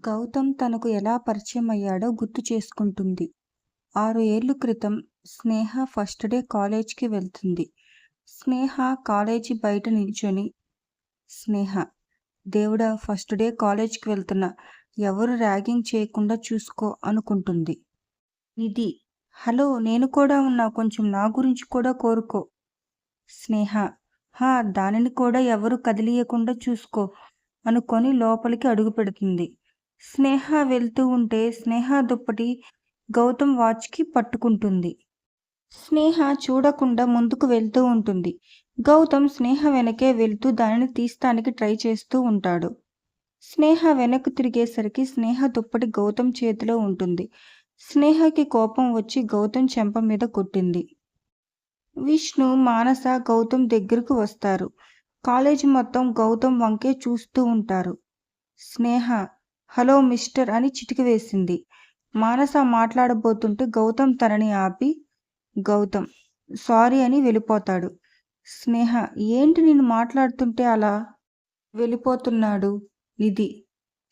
గౌతమ్ తనకు ఎలా పరిచయం అయ్యాడో గుర్తు చేసుకుంటుంది. ఆరు ఏళ్ళ క్రితం స్నేహ ఫస్ట్ డే కాలేజ్కి వెళ్తుంది. స్నేహ కాలేజీ బయట నిల్చొని స్నేహ దేవుడా ఫస్ట్ డే కాలేజ్కి వెళ్తున్నా ఎవరు ర్యాగింగ్ చేయకుండా చూసుకో అనుకుంటుంది. నిధి హలో నేను కూడా ఉన్నా కొంచెం నా గురించి కూడా కోరుకో. స్నేహ హా దానిని కూడా ఎవరు కదిలియకుండా చూసుకో అనుకొని లోపలికి అడుగుపెడుతుంది. స్నేహ వెళ్తూ ఉంటే స్నేహ దుప్పటి గౌతమ్ వాచ్కి పట్టుకుంటుంది. స్నేహ చూడకుండా ముందుకు వెళ్తూ ఉంటుంది. గౌతమ్ స్నేహ వెనకే వెళ్తూ దానిని తీస్తానికి ట్రై చేస్తూ ఉంటాడు. స్నేహ వెనక్కు తిరిగేసరికి స్నేహ దుప్పటి గౌతమ్ చేతిలో ఉంటుంది. స్నేహకి కోపం వచ్చి గౌతమ్ చెంప మీద కొట్టింది. విష్ణు మానస గౌతమ్ దగ్గరకు వస్తారు. కాలేజీ మొత్తం గౌతమ్ వంకే చూస్తూ ఉంటారు. స్నేహ హలో మిస్టర్ అని చిటికి వేసింది. మానస మాట్లాడబోతుంటే గౌతమ్ తనని ఆపి గౌతమ్ సారీ అని వెళ్ళిపోతాడు. స్నేహ ఏంటి నేను మాట్లాడుతుంటే అలా వెళ్ళిపోతున్నాడు నిధి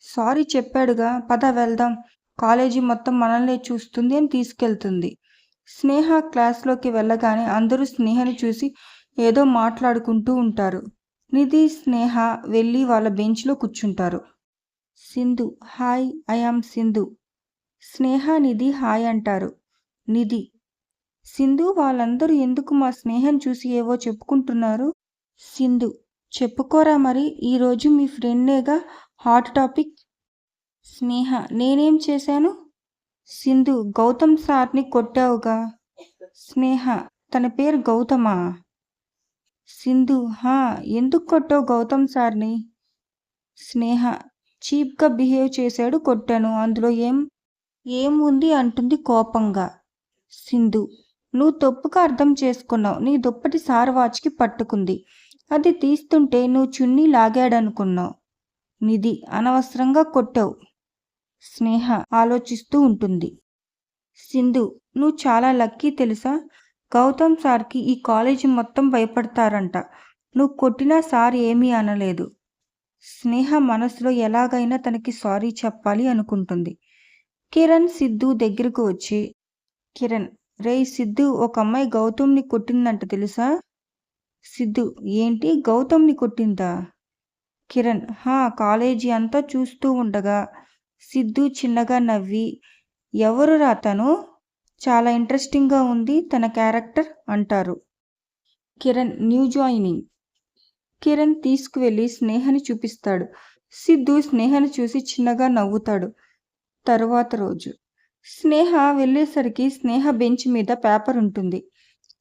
సారీ చెప్పాడుగా పద వెళ్దాం కాలేజీ మొత్తం మనల్నే చూస్తుంది అని తీసుకెళ్తుంది. స్నేహ క్లాస్లోకి వెళ్ళగానే అందరూ స్నేహని చూసి ఏదో మాట్లాడుకుంటూ ఉంటారు. నిధి స్నేహ వెళ్ళి వాళ్ళ బెంచ్లో కూర్చుంటారు. Sindhu hi I am Sindhu Sneha Nidhi hi అంటారు. నిధి సింధు వాళ్ళందరూ ఎందుకు మా స్నేహం చూసి ఏవో చెప్పుకుంటున్నారు. సింధు చెప్పుకోరా మరి ఈరోజు మీ ఫ్రెండ్నేగా హాట్ టాపిక్. స్నేహ నేనేం చేశాను. సింధు గౌతమ్ సార్ని కొట్టావుగా. స్నేహ తన పేరు గౌతమా. సింధు హా ఎందుకు కొట్టావు గౌతమ్ సార్ని. స్నేహ చీప్గా బిహేవ్ చేశాడు కొట్టాను అందులో ఏం ఏం ఉంది అంటుంది కోపంగా. సింధు నువ్వు తప్పుగా అర్థం చేసుకున్నావు నీ దుప్పటి సార్ వాచ్కి పట్టుకుంది. అది తీస్తుంటే నువ్వు చున్నీ లాగాడనుకున్నావు. నిధి అనవసరంగా కొట్టావు. స్నేహ ఆలోచిస్తూ ఉంటుంది. సింధు నువ్వు చాలా లక్కీ తెలుసా. గౌతమ్ సార్కి ఈ కాలేజీ మొత్తం భయపడతారంట. నువ్వు కొట్టినా సార్ ఏమీ అనలేదు. స్నేహ మనసులో ఎలాగైనా తనకి సారీ చెప్పాలి అనుకుంటుంది. కిరణ్ సిద్ధు దగ్గరకు వచ్చి కిరణ్ రేయ్ సిద్ధు ఒక అమ్మాయి గౌతమ్ని కొట్టిందంట తెలుసా. సిద్ధు ఏంటి గౌతమ్ని కొట్టిందా. కిరణ్ హా కాలేజీ అంతా చూస్తూ ఉండగా సిద్ధు చిన్నగా నవ్వి ఎవరురా తను చాలా ఇంట్రెస్టింగ్గా ఉంది తన క్యారెక్టర్ అంటారు. Kiran new joining. కిరణ్ తీసుకువెళ్ళి స్నేహని చూపిస్తాడు. సిద్ధు స్నేహను చూసి చిన్నగా నవ్వుతాడు. తరువాత రోజు స్నేహ వెళ్ళేసరికి స్నేహ బెంచ్ మీద పేపర్ ఉంటుంది.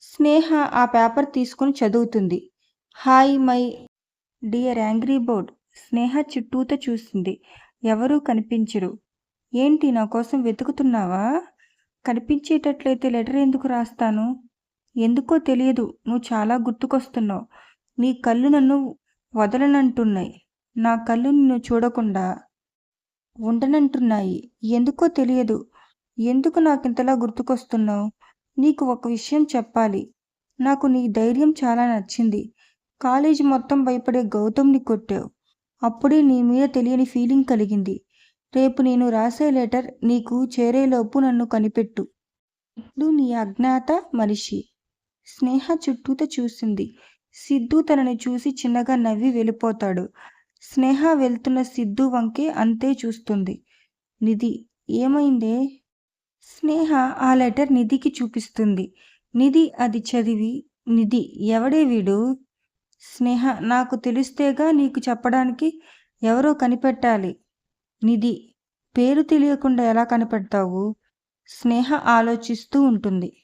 స్నేహ ఆ పేపర్ తీసుకుని చదువుతుంది. Hi my dear angry board Sneha చుట్టూతో చూసింది. ఎవరూ కనిపించరు. ఏంటి నా కోసం వెతుకుతున్నావా. కనిపించేటట్లయితే లెటర్ ఎందుకు రాస్తాను. ఎందుకో తెలియదు నువ్వు చాలా గుర్తుకొస్తున్నావు. నీ కళ్ళు నన్ను వదలనంటున్నాయి. నా కళ్ళు నిన్ను చూడకుండా ఉండనంటున్నాయి. ఎందుకో తెలియదు. ఎందుకు నాకింతలా గుర్తుకొస్తున్నావు. నీకు ఒక విషయం చెప్పాలి. నాకు నీ ధైర్యం చాలా నచ్చింది. కాలేజీ మొత్తం భయపడే గౌతమ్ని కొట్టావు. అప్పుడే నీ మీద తెలియని ఫీలింగ్ కలిగింది. రేపు నేను రాసే లెటర్ నీకు చేరేలోపు నన్ను కనిపెట్టు. ఇట్లు నీ అజ్ఞాత మనిషి. స్నేహ చుట్టూత చూసింది. సిద్ధు తనని చూసి చిన్నగా నవ్వి వెళ్ళిపోతాడు. స్నేహ వెళ్తున్న సిద్ధు వంకే అంతే చూస్తుంది. నిధి ఏమైందే. స్నేహ ఆ లెటర్ నిధికి చూపిస్తుంది. నిధి అది చదివి నిధి ఎవడే వీడు. స్నేహ నాకు తెలిస్తేగా నీకు చెప్పడానికి ఎవరో కనిపెట్టాలి. నిధి పేరు తెలియకుండా ఎలా కనిపెడతావు. స్నేహ ఆలోచిస్తూ ఉంటుంది.